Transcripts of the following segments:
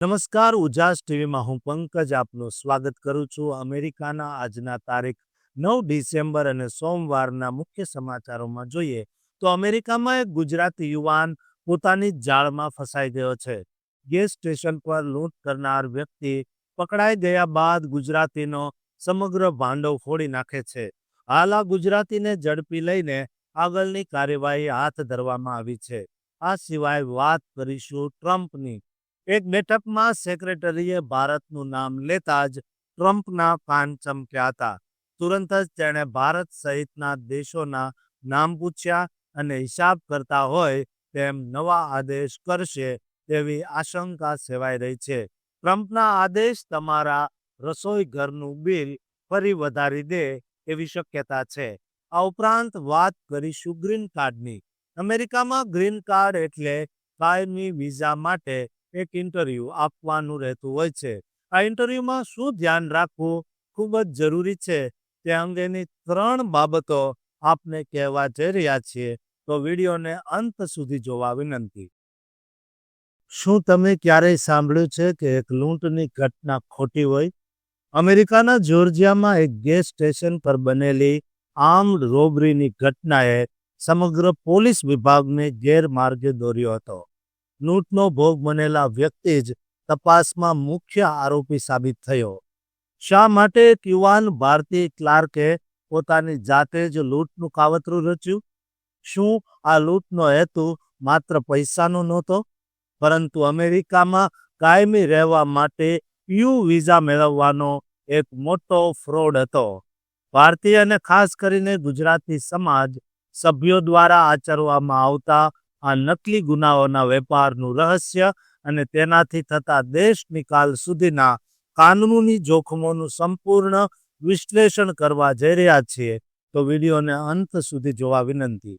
નમસ્કાર, ઉજાસ ટીવીમાં હું પંકજ આપનું સ્વાગત કરું છું. અમેરિકાના આજના તારીખ નવ ડિસેમ્બર અને સોમવારના મુખ્ય સમાચારોમાં જોઈએ તો અમેરિકામાં એક ગુજરાતી યુવાન પોતાની જાળમાં ફસાઈ ગયો છે. ગેસ સ્ટેશન પર લૂંટ કરનાર વ્યક્તિ પકડાઈ ગયા બાદ ગુજરાતીનો સમગ્ર ભાંડો ફોડી નાખે છે. હાલ આ ગુજરાતીને ઝડપી લઈને આગળની કાર્યવાહી હાથ ધરવામાં આવી છે. આ સિવાય વાત કરીશું ટ્રમ્પની. એક બેઠકમાં સેક્રેટરીએ ભારતનું નામ લેતા જ ટ્રમ્પના કાન ચમક્યા હતા. તુરંત જ તેણે ભારત સહિતના દેશોના નામ પૂછ્યા અને હિસાબ કરતા હોય તેમ નવા આદેશ કરશે તેવી આશંકા સેવાઈ રહી છે. ટ્રમ્પના આદેશ તમારા રસોઈ ઘરનું બિલ ફરી વધારી દે એવી શક્યતા છે. આ ઉપરાંત વાત કરીશું ગ્રીન કાર્ડની. અમેરિકામાં ગ્રીન કાર્ડ એટલે કાયમી વિઝા માટે એક ઇન્ટરવ્યૂ આપવાનું રહેતું હોય છે. આ ઇન્ટરવ્યૂમાં શું ધ્યાન રાખવું ખૂબ જ જરૂરી છે. તે અંગેની ત્રણ બાબતો આપને કહેવા જઈ રહ્યા છીએ. તો વિડીયોને અંત સુધી જોવા વિનંતી. શું તમે ક્યારેય સાંભળ્યું છે કે એક લૂંટની ઘટના ખોટી હોય? અમેરિકાના જોર્જિયામાં એક ગેસ સ્ટેશન પર બનેલી આર્મ્ડ રોબરીની ઘટનાએ સમગ્ર પોલીસ વિભાગને ગેરમાર્ગે દોર્યો હતો. લૂંટનો ભોગ બનેલા વ્યક્તિ જ તપાસમાં મુખ્ય આરોપી સાબિત થયો. શા માટે યુવાન ભારતીય ક્લાર્કે પોતાની જાતે જ લૂંટનું કાવતરું રચ્યું? શું આ લૂંટનો હેતુ માત્ર પૈસાનો નહોતો? પરંતુ અમેરિકામાં કાયમી રહેવા માટે યુ વિઝા મેળવવાનો એક મોટો ફ્રોડ હતો. ભારતીય અને ખાસ કરીને ગુજરાતી સમાજ સભ્યો દ્વારા આચરવામાં આવતા આ નકલી ગુનાઓના વેપારનું રહસ્ય અને તેનાથી થતા દેશ નિકાલ સુધીના કાનૂની જોખમોનું સંપૂર્ણ વિશ્લેષણ કરવા જઈ રહ્યા છીએ, તો વિડીયોને અંત સુધી જોવા વિનંતી.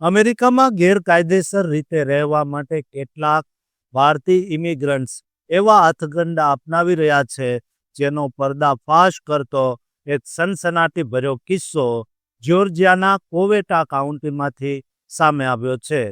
અમેરિકામાં ગેરકાયદેસર રીતે રહેવા માટે કેટલાક ભારતીય ઇમિગ્રન્ટ્સ એવા હાથગંડા અપનાવી રહ્યા છે, જેનો પર્દાફાશ કરતો એક સનસનાટી ભર્યો કિસ્સો જ્યોર્જિયાના કોવેટા કાઉન્ટીમાંથી સામે આવ્યો છે.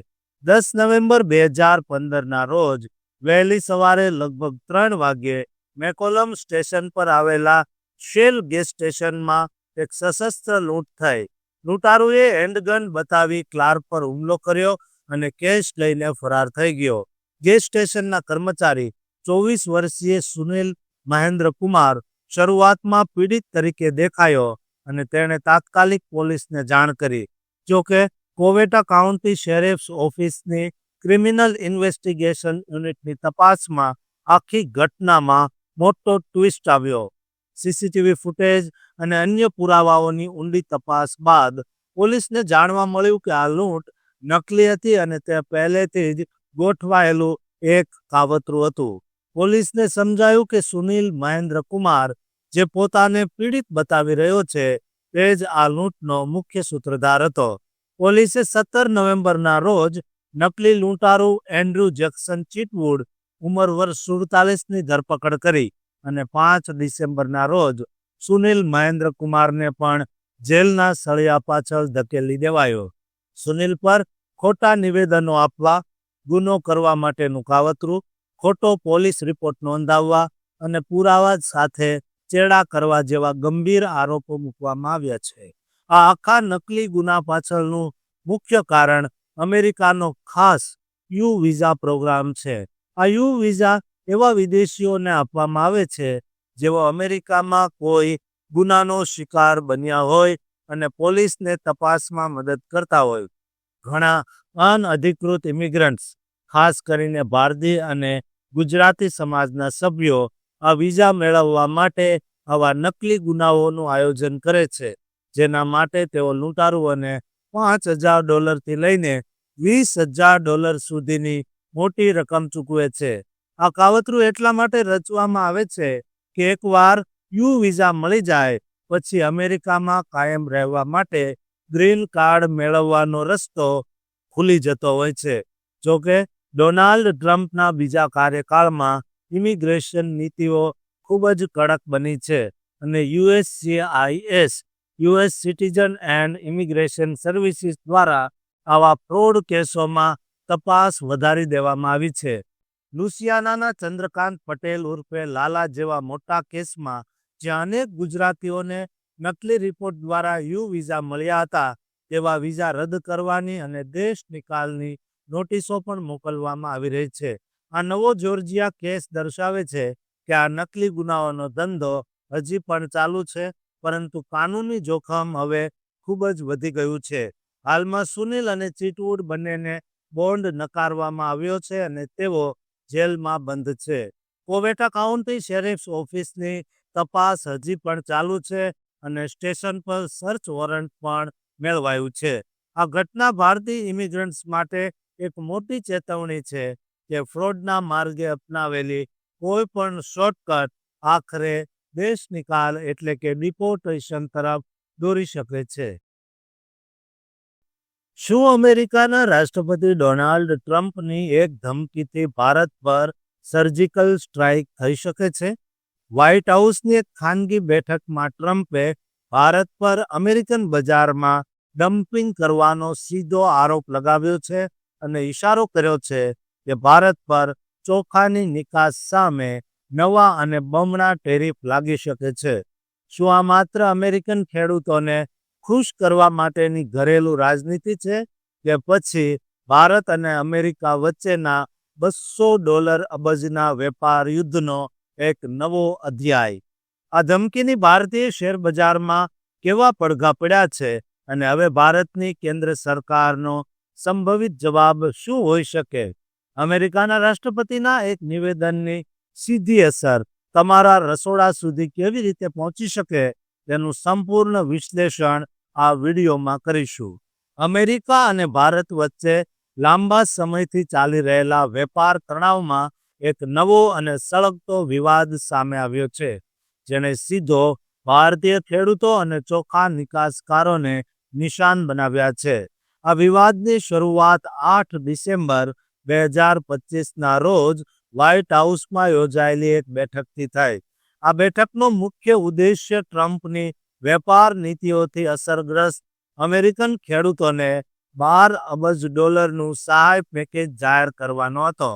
દસ નવેમ્બર બે હજાર પંદરના રોજ વહેલી સવારે લગભગ ત્રણ વાગ્યે મેકોલમ સ્ટેશન પર આવેલા શેલ ગેસ સ્ટેશનમાં એક સશસ્ત્ર લૂંટ થઈ. લૂંટારુએ હેન્ડગન બતાવી ક્લાર્ક પર હુમલો કર્યો અને કેશ લઈને ફરાર થઈ ગયો. ગેસ સ્ટેશનના કર્મચારી ચોવીસ વર્ષીય સુનિલ મહેન્દ્ર કુમાર શરૂઆતમાં પીડિત તરીકે દેખાયો અને તેણે તાત્કાલિક પોલીસને જાણ કરી. જોકે કોવેટા કાઉન્ટી શેરિફ્સ ઓફિસની ક્રિમિનલ ઇન્વેસ્ટિગેશન યુનિટની તપાસમાં આખી ઘટનામાં મોટો ટ્વિસ્ટ આવ્યો. સીસીટીવી ફૂટેજ અને અન્ય પુરાવાઓની ઊંડી તપાસ બાદ પોલીસને જાણવા મળ્યું કે આ લૂંટ નકલી હતી અને તે પહેલેથી જ ગોઠવાયેલું એક કાવતરું હતું. પોલીસને સમજાયું કે સુનિલ મહેન્દ્ર કુમાર જે પોતાને પીડિત બતાવી રહ્યો છે, તે જ આ લૂંટનો મુખ્ય સૂત્રધાર હતો. પોલીસે સત્તર નવેમ્બરના રોજ નકલી લૂંટારુ એન્ડ્રુ જેક્સન ચીટવુડ ઉંમર વર્ષ સુડતાલીસની ધરપકડ કરી અને પાંચ ડિસેમ્બરના રોજ સુનિલ મહેન્દ્રકુમારને પણ જેલના સળિયા પાછળ ધકેલી દેવાયો. સુનિલ પર ખોટા નિવેદનો આપવા, ગુનો કરવા માટેનું કાવતરું, ખોટો પોલીસ રિપોર્ટ નોંધાવવા અને પુરાવા સાથે ચેડા કરવા જેવા ગંભીર આરોપો મૂકવામાં આવ્યા છે. આ આખા નકલી ગુના પાછળનું મુખ્ય કારણ અમેરિકાનો ખાસ યુ વિઝા પ્રોગ્રામ છે. આ યુ વિઝા એવા વિદેશીઓને આપવામાં આવે છે, જેઓ અમેરિકામાં કોઈ ગુનાનો શિકાર બન્યા હોય અને પોલીસને તપાસમાં મદદ કરતા હોય. ઘણા અનઅધિકૃત ઇમિગ્રન્ટ્સ, ખાસ કરીને ભારતીય અને ગુજરાતી સમાજના સભ્યો, આ વિઝા મેળવવા માટે આવા નકલી ગુનાઓનું આયોજન કરે છે. જેના માટે તેઓ લૂંટારુઓને પાંચ હજાર ડોલરથી લઈને વીસ હજાર ડોલર સુધીની મોટી રકમ ચૂકવે છે. આ કાવતરું એટલા માટે રચવામાં આવે છે કે એકવાર યુ વિઝા મળી જાય, પછી અમેરિકામાં કાયમ રહેવા માટે ગ્રીન કાર્ડ મેળવવાનો રસ્તો ખુલી જતો હોય છે. જોકે, ડોનાલ્ડ ટ્રમ્પના બીજા કાર્યકાળમાં ઇમિગ્રેશન નીતિઓ ખૂબ જ કડક બની છે અને USCIS US citizen and immigration services દ્વારા આવા ફ્રોડ કેસોમાં તપાસ વધારી દેવામાં આવી છે. લુસિયાનાના ચંદ્રકાંત પટેલ ઉર્ફે લાલા જેવા મોટા કેસમાં જ્યાં અનેક ગુજરાતીઓને નકલી રિપોર્ટ દ્વારા યુ વિઝા મળ્યા હતા, તેવા વિઝા રદ કરવાની અને દેશ નિકાલની નોટિસો પણ મોકલવામાં આવી રહી છે. આ નવો જોર્જિયા કેસ દર્શાવે છે કે આ નકલી ગુનાઓનો ધંધો હજી પણ ચાલુ છે પરંતુ કાનૂની જોખમ હવે ખૂબ જ વધી ગયું છે. હાલમાં સુનિલ અને ચીટવુડ બંનેને બોન્ડ નકારવામાં આવ્યો છે અને તેઓ જેલમાં બંધ છે. કોવેટા કાઉન્ટી શેરીફ ઓફિસની તપાસ હજી પણ ચાલુ છે અને સ્ટેશન પર સર્ચ વોરંટ પણ મેળવાયું છે. આ ઘટના ભારતીય ઇમિગ્રન્ટ્સ માટે એક મોટી ચેતવણી છે કે ફ્રોડના માર્ગે અપનાવેલી કોઈ પણ શોર્ટકટ આખરે દેશ નિકાલ એટલે કે ડિપોર્ટેશન તરફ દોરી શકે છે. શું અમેરિકાના રાષ્ટ્રપતિ ડોનાલ્ડ ટ્રમ્પની એક ધમકીથી ભારત પર સર્જિકલ સ્ટ્રાઇક થઈ શકે છે? વ્હાઇટ હાઉસની એક ખાનગી બેઠકમાં ટ્રમ્પે ભારત પર અમેરિકન બજારમાં ડમ્પિંગ કરવાનો સીધો આરોપ લગાવ્યો છે અને ઇશારો કર્યો છે કે ભારત પર ચોખાની નિકાસ સામે નવા અને બમણા ટેરિફ લાગી શકે છે. શું આ માત્ર અમેરિકન ખેડૂતોને ખુશ કરવા માટેની ઘરેલું રાજનીતિ છે કે પછી ભારત અને અમેરિકા વચ્ચેના બસો ડોલર અબજના વેપાર યુદ્ધનો એક નવો અધ્યાય? આ ધમકીની ભારતીય શેર બજારમાં કેવા પડઘા પડ્યા છે અને હવે ભારતની કેન્દ્ર સરકારનો સંભવિત જવાબ શું હોઈ શકે? અમેરિકાના રાષ્ટ્રપતિના એક નિવેદનની સીધી અસર તમારા રસોડા સુધી કેવી રીતે પહોંચી શકે તેનું સંપૂર્ણ વિશ્લેષણ આ વિડીયોમાં કરીશું. અમેરિકા અને ભારત વચ્ચે લાંબા સમયથી ચાલી રહેલા વેપાર તણાવમાં એક નવો અને સળગતો વિવાદ સામે આવ્યો છે, જેણે સીધો ભારતીય ખેડૂતો અને ચોખા નિકાસકારોને નિશાન બનાવ્યા છે. આ વિવાદની શરૂઆત આઠ ડિસેમ્બર બે હજાર પચીસના રોજ વ્હાઇટ હાઉસમાં યોજાયેલી એક બેઠકથી થઈ આ બેઠકનો મુખ્ય ઉદ્દેશ્ય ટ્રમ્પની વેપાર નીતિઓથી અસરગ્રસ્ત અમેરિકન ખેડૂતોને બાર અબજ ડોલરનું સહાય પેકેજ જાહેર કરવાનો હતો.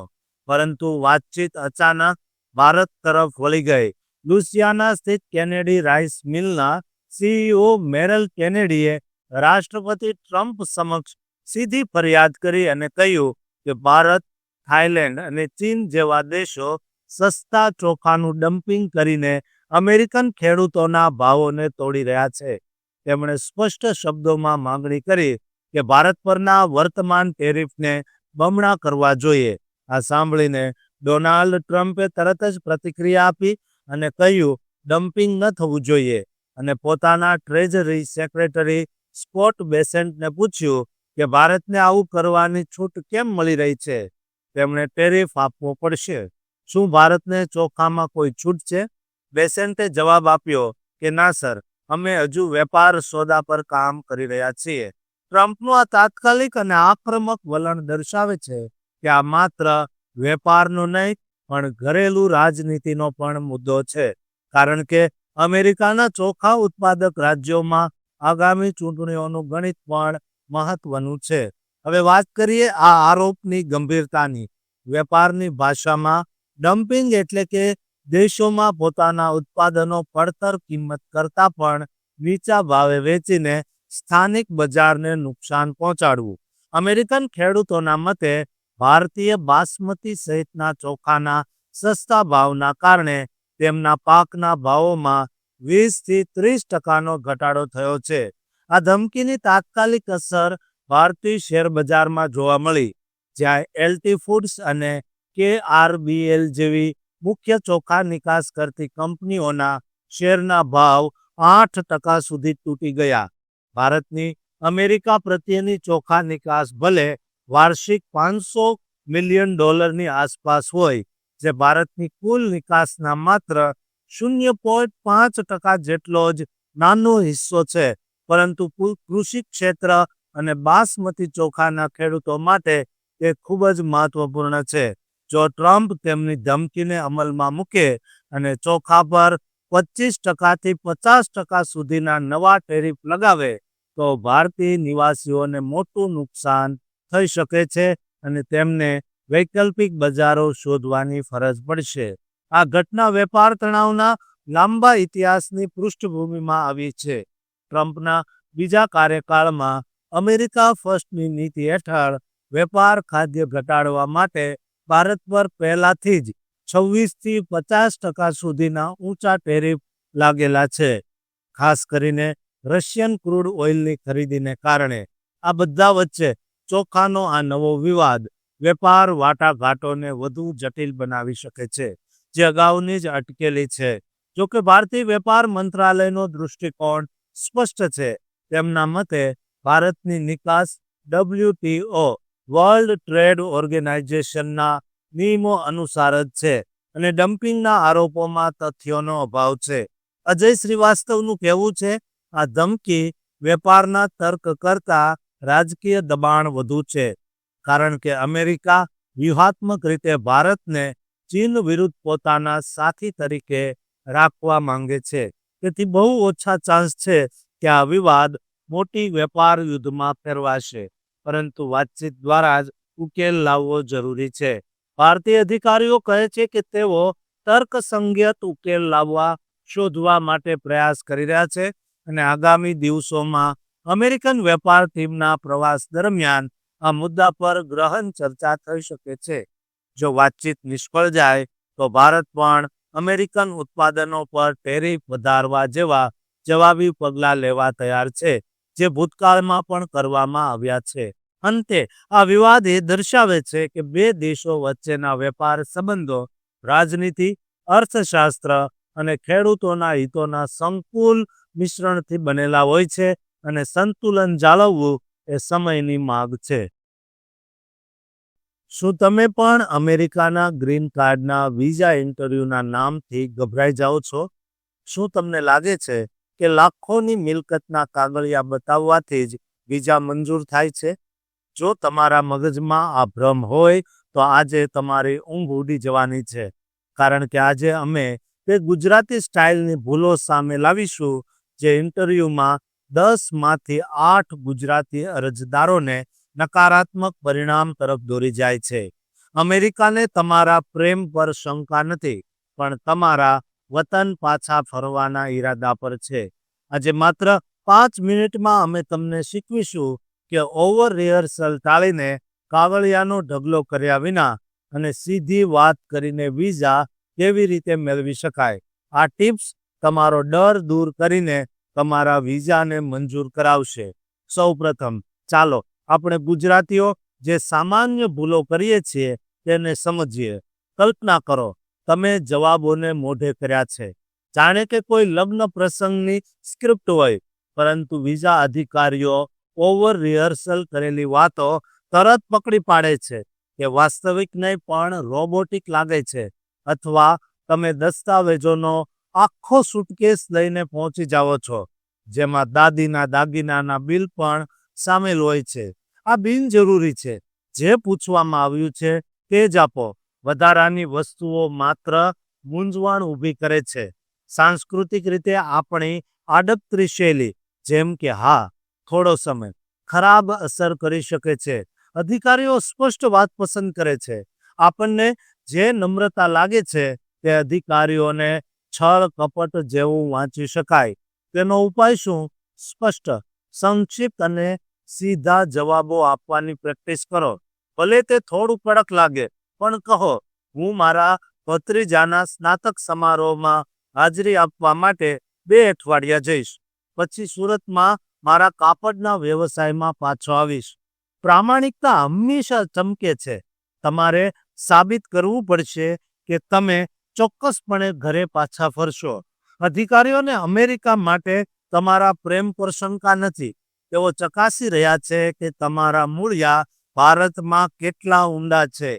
પરંતુ વાતચીત અચાનક ભારત તરફ વળી ગઈ. લુસિયાના સ્થિત કેનેડી રાઇસ મિલના સીઈઓ મેરલ કેનેડીએ રાષ્ટ્રપતિ ટ્રમ્પ સમક્ષ સીધી ફરિયાદ કરી અને કહ્યું કે ભારત થાઇલેન્ડ અને ચીન જેવા દેશો સસ્તા ચોખાનું ડમ્પિંગ કરીને અમેરિકન ખેડૂતોના ભાવોને તોડી રહ્યા છે. તેમણે સ્પષ્ટ શબ્દોમાં માંગણી કરી કે ભારત પરના વર્તમાન ટેરિફને બમણા કરવા જોઈએ. આ સાંભળીને ડોનાલ્ડ ટ્રમ્પે તરત જ પ્રતિક્રિયા આપી અને કહ્યું, ડમ્પિંગ ન થવું જોઈએ. અને પોતાના ટ્રેઝરી સેક્રેટરી સ્કોટ બેસેન્ટને પૂછ્યું કે, ભારતને આવું કરવાની છૂટ કેમ મળી રહી છે? તેમણે ટેરિફ આપવો પડશે. શું ભારતને ચોખામાં કોઈ છૂટ છે? બેસેન્ટે જવાબ આપ્યો કે ના, સર. અમે હજુ વેપાર સોદા પર કામ કરી રહ્યા છીએ. ટ્રમ્પનું આ તાત્કાલિક અને આક્રમક વલણ દર્શાવે છે કે આ માત્ર વેપારનો નહીં, પણ ઘરેલું રાજનીતિનો પણ મુદ્દો છે. કારણ કે અમેરિકાના ચોખા ઉત્પાદક રાજ્યોમાં આગામી ચૂંટણીઓનું ગણિત પણ મહત્વનું છે. હવે વાત કરીએ આ આરોપની ગંભીરતાની. વેપારની ભાષામાં ડમ્પિંગ એટલે કે દેશોમાં પોતાના ઉત્પાદનો પડતર કિંમત કરતાં પણ નીચા ભાવે વેચીને સ્થાનિક બજારને નુકસાન પહોંચાડવું. અમેરિકન ખેડૂતોના મતે ભારતીય બાસમતી સહિતના ચોખાના સસ્તા ભાવના કારણે તેમના પાકના ભાવોમાં વીસથી ત્રીસ ટકાનો ઘટાડો થયો છે. આ ધમકીની તાત્કાલિક અસર ભારતીય શેર જોવા મળી, જ્યાં એલટી ફૂડ્સ અને કેઆરબીએલ જેવી મુખ્ય ચોખા નિકાસ કરતી કંપનીઓના શેરના ભાવ આઠ ટકા સુધી તૂટી ગયા. ભારતની અમેરિકા પ્રત્યેની ચોખા નિકાસ ભલે વાર્ષિક પાંચસો મિલિયન ડોલરની આસપાસ હોય, જે ભારતની કુલ નિકાસના માત્ર શૂન્ય પોઈન્ટ પાંચ ટકા જેટલો જ નાનો હિસ્સો છે, પરંતુ કૃષિ ક્ષેત્ર અને બાસમતી ચોખાના ખેડૂતો માટે તે ખૂબ જ મહત્વપૂર્ણ છે. જો ટ્રમ્પ તેમની ધમકીને અમલમાં મૂકે અને ચોખા પર પચીસ ટકાથી પચાસ ટકા સુધીના નવા ટેરિફ લગાવે, તો ભારતીય નિવાસીઓને મોટું નુકસાન થઈ શકે છે અને તેમને વૈકલ્પિક બજારો શોધવાની ફરજ પડશે. આ ઘટના વેપાર તણાવના લાંબા ઇતિહાસની પૃષ્ઠભૂમિમાં આવી છે. ટ્રમ્પના બીજા કાર્યકાળમાં અમેરિકા ફર્સ્ટની નીતિ હેઠળ વેપાર ખાદ્ય ઘટાડવા માટે ભારત પર પહેલાથી જ છવ્વીસથી પચાસ ટકા સુધીના ઊંચા ટેરિફ લાગેલા છે. ખાસ કરીને રશિયન ક્રૂડ ઓઇલની ખરીદીને કારણે આ બધા વચ્ચે ચોખાનો આ નવો વિવાદ વેપાર વાટાઘાટોને વધુ જટિલ બનાવી શકે છે, જે અગાઉની જ અટકેલી છે. જોકે ભારતીય વેપાર મંત્રાલયનો દૃષ્ટિકોણ સ્પષ્ટ છે. તેમના મતે ભારતની નિકાસ ડબલ્યુટીઓ વર્લ્ડ ટ્રેડ ઓર્ગેનાઇઝેશનના નિયમો અનુસાર જ છે અને ડમ્પિંગના આરોપોમાં તથ્યોનો અભાવ છે. અજય શ્રીવાસ્તવનું કહેવું છે, આ ધમકી વેપારના તર્ક કરતા રાજકીય દબાણ વધુ છે. કારણ કે અમેરિકા વ્યૂહાત્મક રીતે ભારતને ચીન વિરુદ્ધ પોતાના સાથી તરીકે રાખવા માંગે છે. તેથી બહુ ઓછા ચાન્સ છે કે આ વિવાદ મોટી વેપાર યુદ્ધમાં ફેરવાશે. પરંતુ વાતચીત દ્વારા જ ઉકેલ લાવવો જરૂરી છે. ભારતીય અધિકારીઓ કહે છે કે તેઓ તર્કસંગત ઉકેલ લાવવા, શોધવા માટે પ્રયાસ કરી રહ્યા છે અને આગામી દિવસોમાં અમેરિકન વેપાર ટીમના પ્રવાસ દરમિયાન આ મુદ્દા પર ગ્રહણ ચર્ચા થઈ શકે છે. જો વાતચીત નિષ્ફળ જાય, તો ભારત પણ અમેરિકન ઉત્પાદનો પર ટેરિફ વધારવા જેવા જવાબી પગલાં લેવા તૈયાર છે. જે ભૂતકાળમાં પણ કરવામાં આવ્યા છે. અંતે, આ વિવાદ એ દર્શાવે છે કે બે દેશો વચ્ચેના વેપાર સંબંધો, રાજનીતિ, અર્થશાસ્ત્ર અને ખેડૂતોના હિતોના સંકુલ મિશ્રણથી બનેલા હોય છે અને સંતુલન જાળવવું એ સમયની માગ છે. શું તમે પણ અમેરિકાના ગ્રીન કાર્ડના વિઝા ઇન્ટરવ્યૂના નામથી ગભરાઈ જાઓ છો? શું તમને લાગે છે કે લાખોની મિલકતના કાગળિયા બતાવવાથી જ વિઝા મંજૂર થાય છે? જો તમારા મગજમાં આ ભ્રમ હોય, તો આજે તમારી ઊંઘ ઉડી જવાની છે. કારણ કે આજે અમે તે ગુજરાતી સ્ટાઇલની ભૂલો સામે લાવીશું, જે ઇન્ટરવ્યૂમાં દસમાંથી આઠ ગુજરાતી અરજદારોને નકારાત્મક પરિણામ તરફ દોરી જાય છે. અમેરિકાને તમારા પ્રેમ પર શંકા નથી, પણ તમારા વતન પાછા ફરવાના ઈરાદા પર છે. આજે માત્ર પાંચ મિનિટમાં અમે તમને શીખવીશું કે ઓવર રિહર્સલ ટાળીને કાવળિયાનો ઢગલો કર્યા વિના અને સીધી વાત કરીને વિઝા કેવી રીતે મેળવી શકાય. આ ટિપ્સ તમારો ડર દૂર કરીને તમારા વિઝાને મંજૂર કરાવશે. સૌપ્રથમ, ચાલો આપણે ગુજરાતીઓ જે સામાન્ય ભૂલો કરીએ છીએ તેને સમજીએ. કલ્પના કરો તમે જવાબોને મોઢે કર્યા છે. જાણે કે કોઈ લગ્ન પ્રસંગની સ્ક્રિપ્ટ હોય, પરંતુ વિઝા અધિકારીઓ ઓવર રિહર્સલ કરેલી વાતો તરત પકડી પાડે છે કે વાસ્તવિક નહીં પણ રોબોટિક લાગે છે, અથવા તમે દસ્તાવેજોનો આખો સુટકેસ લઈને પહોંચી જાઓ છો, જેમાં દાદીના દાગીનાના બિલ પણ સામેલ હોય છે. આ બિનજરૂરી છે. જે પૂછવામાં આવ્યું છે તે જ આપો. વધારાની વસ્તુઓ માત્ર મૂંઝવણ ઊભી કરે છે. સાંસ્કૃતિક રીતે આપણી આડપતરી શૈલી, જેમ કે, હા, થોડો સમય, ખરાબ અસર કરી શકે છે. અધિકારીઓ સ્પષ્ટ વાત પસંદ કરે છે. આપણને જે નમ્રતા લાગે છે, તે અધિકારીઓને છળ કપટ જેવું વાંચી શકાય. તેનો ઉપાય શું? સ્પષ્ટ, સંક્ષિપ્ત અને સીધા જવાબો આપવાની પ્રેક્ટિસ કરો. ભલે તે થોડું કડક લાગે પણ કહો, હું મારા ભત્રીજાના સ્નાતક સમારોહમાં હાજરી આપવા માટે બે અઠવાડિયા જઈશ. પછી સુરતમાં મારા કાપડના વ્યવસાયમાં પાછો આવીશ. પ્રામાણિકતા હંમેશા ચમકે છે. તમારે સાબિત કરવું પડશે કે તમે ચોક્કસપણે ઘરે પાછા ફરશો. અધિકારીઓને અમેરિકા માટે તમારા પ્રેમ પર શંકા નથી. તેઓ ચકાસી રહ્યા છે કે તમારા મૂળિયા ભારતમાં કેટલા ઊંડા છે.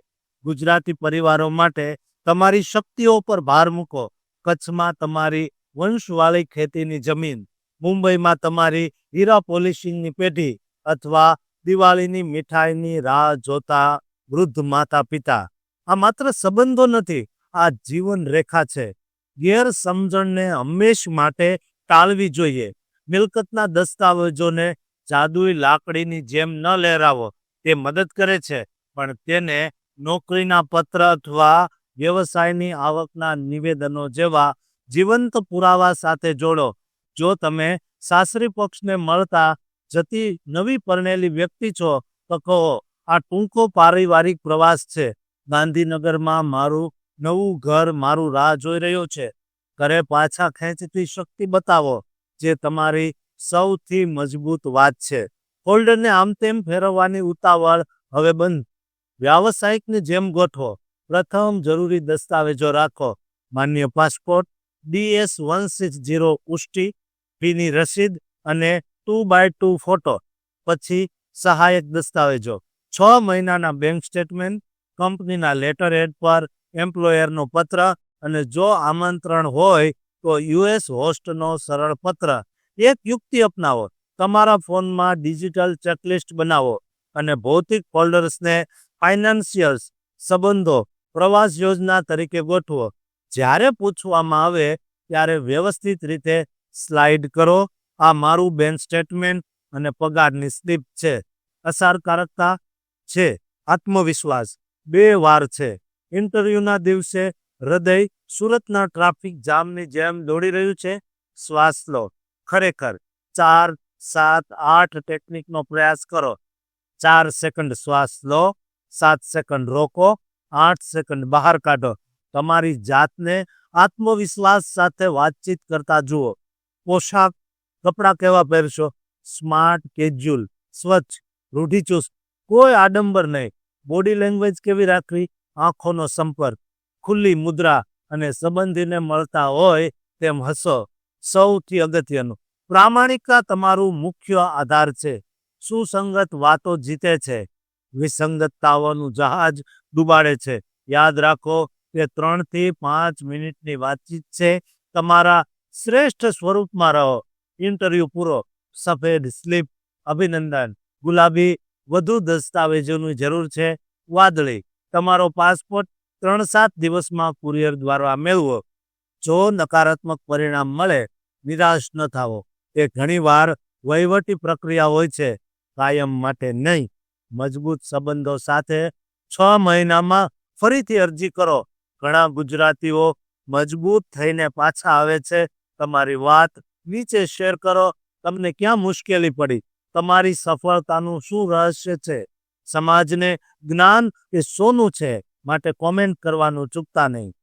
ગુજરાતી પરિવારો માટે તમારી શક્તિઓ પર ભાર મૂકો. કચ્છમાં તમારી વંશવાળી ખેતીની જમીન, મુંબઈમાં તમારી હીરા પોલિશિંગની પેઢી અથવા દિવાળીની મીઠાઈની રાહ જોતા વૃદ્ધ માતા પિતા આ માત્ર સંબંધો નથી, આ જીવન રેખા છે. ગેરસમજણને હંમેશ માટે ટાળવી જોઈએ. મિલકતના દસ્તાવેજોને જાદુઈ લાકડીની જેમ ન લહેરાવો, તે મદદ કરે છે, પણ તેને નોકરીના પત્ર અથવા વ્યવસાયની આવકના નિવેદનો જેવા જીવંત પુરાવા સાથે જોડો. જો તમે સાસરી પક્ષને મળતા જતી નવી પરણેલી વ્યક્તિ છો, તો કહો, આ ટૂંકો પારિવારિક પ્રવાસ છે. ગાંધીનગરમાં મારું નવું ઘર, મારું રાહ જોઈ રહ્યું છે. ઘરે પાછા ખેંચતી શક્તિ બતાવો, જે તમારી સૌથી મજબૂત વાત છે. હોલ્ડરને આમ તેમ ફેરવવાની ઉતાવળ હવે બંધ. વ્યાવસાયિકની જેમ ગોઠવો. પ્રથમ જરૂરી દસ્તાવેજો રાખો. માન્ય passport DS one six zero પુષ્ટિ, ફીની રસીદ અને ટુ બાય ટુ ફોટો. પછી સહાયક દસ્તાવેજો. છ મહિનાના બેંક સ્ટેટમેન્ટ, કંપનીના લેટર હેડ પર એમ્પ્લોયરનો પત્ર અને જો આમંત્રણ હોય તો યુએસ હોસ્ટનો સરળ પત્ર. એક યુક્તિ અપનાવો. તમારા ફોનમાં ડિજિટલ ચેકલિસ્ટ બનાવો અને ભૌતિક ફોલ્ડર્સને ફાઇનાન્શિયલ્સ સંબંધો પ્રવાસ યોજના તરીકે ગોઠવો. જ્યારે પૂછવામાં આવે ત્યારે વ્યવસ્થિત રીતે સ્લાઇડ કરો. આ મારું બેંક સ્ટેટમેન્ટ અને પગારની સ્લિપ છે. અસરકારકતા છે. આત્મવિશ્વાસ બે વાર છે. ઇન્ટરવ્યૂના દિવસે હૃદય સુરતના ટ્રાફિક જામની જેમ દોડી રહ્યું છે. શ્વાસ લો. ખરેખર ચાર, સાત, આઠ ટેકનિકનો પ્રયાસ કરો. ચાર સેકન્ડ શ્વાસ લો. સાત સેકન્ડ રોકો, આઠ સેકન્ડ બહાર કાઢો. તમારી જાતને આત્મવિશ્વાસ સાથે વાતચીત કરતા જુઓ. પોશાક, કપડાં કેવા પહેરશો? સ્માર્ટ કેજ્યુઅલ સ્વચ્છ, રૂઢિચુસ્ત. કોઈ આડંબર નહીં. બોડી લેંગ્વેજ કેવી રાખવી? આંખોનો સંપર્ક. ખુલ્લી મુદ્રા અને સંબંધીને મળતા હોય તેમ હસો. સૌથી અગત્યનું. પ્રામાણિકતા તમારું મુખ્ય આધાર છે. સુસંગત વાતો જીતે છે. વિસંગતતાઓનું જહાજ ડૂબાડે છે. યાદ રાખો કે ત્રણથી પાંચ મિનિટની વાતચીત છે. તમારા શ્રેષ્ઠ સ્વરૂપમાં રહો. ઇન્ટરવ્યૂ પૂરો. સફેદ સ્લીપ. અભિનંદન. ગુલાબી. વધુ દસ્તાવેજોની જરૂર છે. વાદળી. તમારો પાસપોર્ટ ત્રણ સાત દિવસમાં કુરિયર દ્વારા મેળવો. જો નકારાત્મક પરિણામ મળે, નિરાશ ન થાવો એ ઘણીવાર વહીવટી પ્રક્રિયા હોય છે. કાયમ માટે નહીં. મજબૂત સંબંધો સાથે છ મહિનામાં ફરીથી અરજી કરો. ઘણા ગુજરાતીઓ મજબૂત થઈને પાછા આવે છે. તમારી વાત નીચે શેર કરો. તમને ક્યાં મુશ્કેલી પડી? તમારી સફળતાનું શું રહસ્ય છે? સમાજને જ્ઞાન એ સોનું છે. માટે કોમેન્ટ કરવાનું ચૂકતા નહીં.